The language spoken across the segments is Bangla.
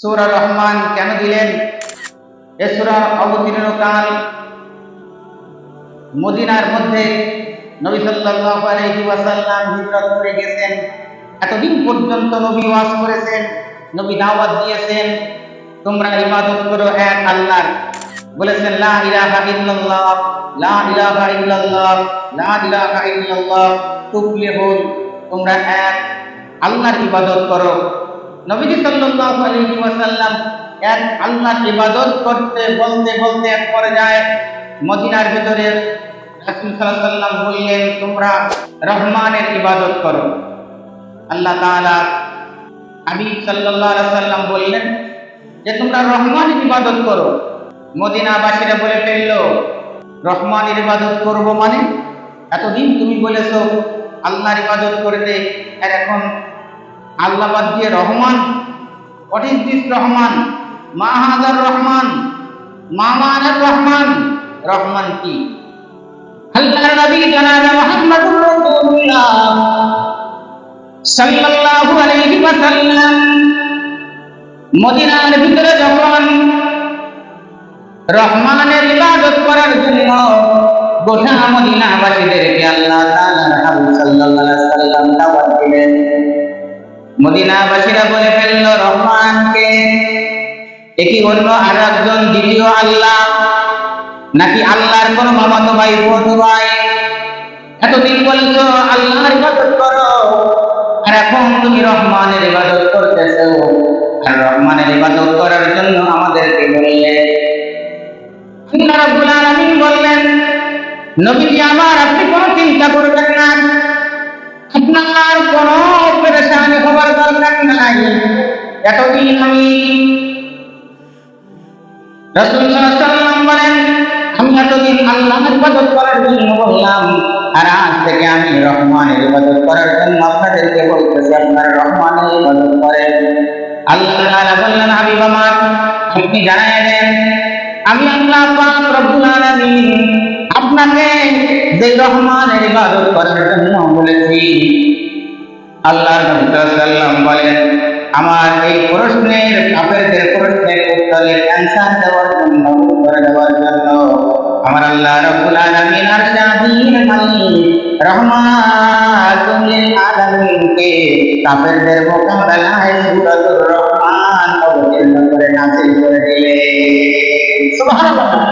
সূরা রহমান কেন দিলেন? এ সূরা অবতীর্ণ কাল মদিনার মধ্যে নবী সাল্লাল্লাহু আলাইহি ওয়াসাল্লাম হিজরত করে গেছেন। এতদিন পর্যন্ত নবী ওয়াজ করেছেন, নবী দাওয়াত দিয়েছেন। তোমরা ইবাদত করো এক আল্লাহর। বলেছেন, লা ইলাহা ইল্লাল্লাহ, লা ইলাহা ইল্লাল্লাহ, লা ইলাহা ইল্লাল্লাহ। তুফলিহুন তোমরা এক, আল্লাহর ইবাদত করো। নবীজি সাল্লাল্লাহু আলাইহি ওয়াসাল্লাম এক আল্লাহর ইবাদত করতে, বলতে বলতে এক পরে পর্যায়ে মদিনার ভিতরে রাসূল সাল্লাল্লাহু বললেন, তোমরা রহমানের ইবাদত করো। আল্লাহ তাআলা হাবিব সাল্লাল্লাহু আলাইহি ওয়াসাল্লাম বললেন, যে তোমরা রহমানের ইবাদত করো। মদিনাবাসীরা বলে ফেলল, রহমানের ইবাদত করব মানে? এতদিন তুমি বলেছ, আল্লাহর ইবাদত করতে, আর এখন আল্লাহ বাদ দিয়ে Rahman. What is this Rahman? মা হাজার রহমান। মা মানার রহমান। রহমান কি? মদিনার ভিতরে যখন রহমানের ইবাদত করার জন্য মদিনাবাসীদেরকে আল্লাহ দাওয়াত দিলেন মদিনাবাসীরা বলে ফেলল, রহমানকে। একই অন্য আর একজন দ্বিতীয় আল্লাহ। নাকি আল্লাহর কোন মামাতো ভাই বন্ধু ভাই? এতদিন বলছো, আল্লাহর ইবাদত করো। আর এখন তুমি রহমানের ইবাদত করতেছো। আর রহমানের ইবাদত করার জন্য আমাদেরকে বললে, আল্লাহ বললেন, নবীজি আমার, আপনি কোনো চিন্তা করবেন না। আপনার কোনো নাই এতদিন আমি আমি এতদিন আল্লাহর ইবাদত করার জন্য বললাম, আর আজ থেকে আমি রহমানের ইবাদত করার জন্য আপনাদেরকে বলতেছি, আপনারা রহমানের ইবাদত করেন। আল্লাহ বললেন, হাবিব আমার, আপনি জানাই দেন, আমি আল্লাহ পাক রব্বুল আলামিন আপনাকে যে রহমানের ইবাদত করার জন্য বলেছি আল্লাহ সাল্লাল্লাহু বলেন, আমার এই প্রশ্নের কাফেরদের প্রশ্নের উত্তরের অ্যানসার দেওয়ার জন্য উত্তর দেওয়ার জন্য আমার আল্লাহ রাব্বুল আলামিন আর আলামিনকে মোকাবেলায় রহমান অবতীর্ণ করে করে সুবহানাল্লাহ।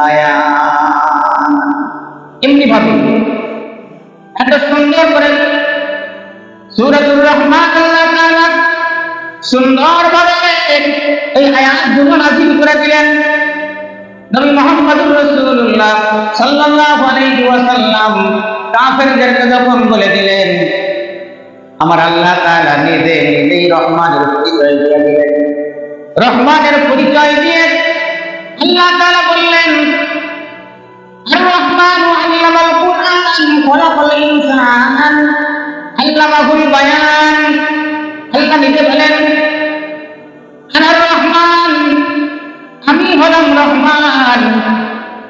বায়ান। এমনি ভাবে এত সুন্দর করে সূরাতুর রহমান আল্লাহ তাআলা সুন্দর ভাবে এই আয়াতগুলো নাযিল করে দিলেন। নবী মুহাম্মদুর রাসূলুল্লাহ সাল্লাল্লাহু আলাইহি ওয়াসাল্লাম কাফেরদেরকে যখন বলে দিলেন, আমার আল্লাহ তাআলা নিজে নিজেই রহমানের পরিচয় দিয়ে দিলেন। রহমানের পরিচয় দিয়ে আল্লাহ তাআলা বললেন আমি হলাম রহমান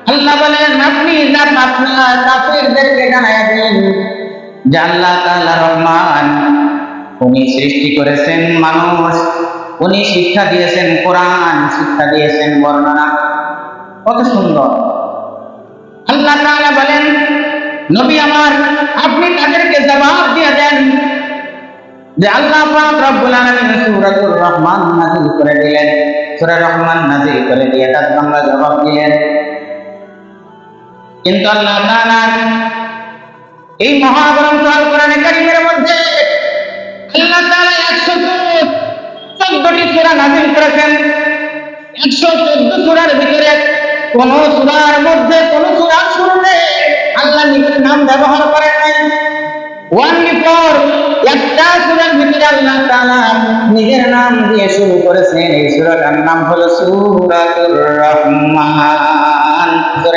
আল্লাহ বলেন আপনি রহমান। উনি সৃষ্টি করেছেন মানুষ। উনি শিক্ষা দিয়েছেন কোরআন, শিক্ষা দিয়েছেন বর্ণনা। কত সুন্দর। আল্লাহ বলেন, নবী আমার, আপনি তাদেরকে জবাব দিয়ে দেন যে আল্লাহ পাক রব্বুল আলামিন সূরাতুর রহমান নাযিল করে দিলেন। সূরা রহমান নাযিল করে দিয়ে তার বাংলা জবাব দিলেন। কিন্তু আল্লাহ তাআলা এই মহাগ্রন্থ আল কোরআনে কারীমের মধ্যে আল্লাহ তাআলা 114টি সূরা নাযিল করেছেন। 114 সূরার ভিতরে কোন সুরার মধ্যে কোন নিজের নাম ব্যবহার করেন নাই। ওয়ানলি ফর একটা সুরার ভিতরে আল্লাহ তাআলা নিজের নাম দিয়ে শুরু করেছেন। এই নাম হলো সূরাতুর রহমান।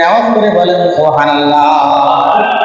আওয়াজ করে বলেন, সুবহানাল্লাহ।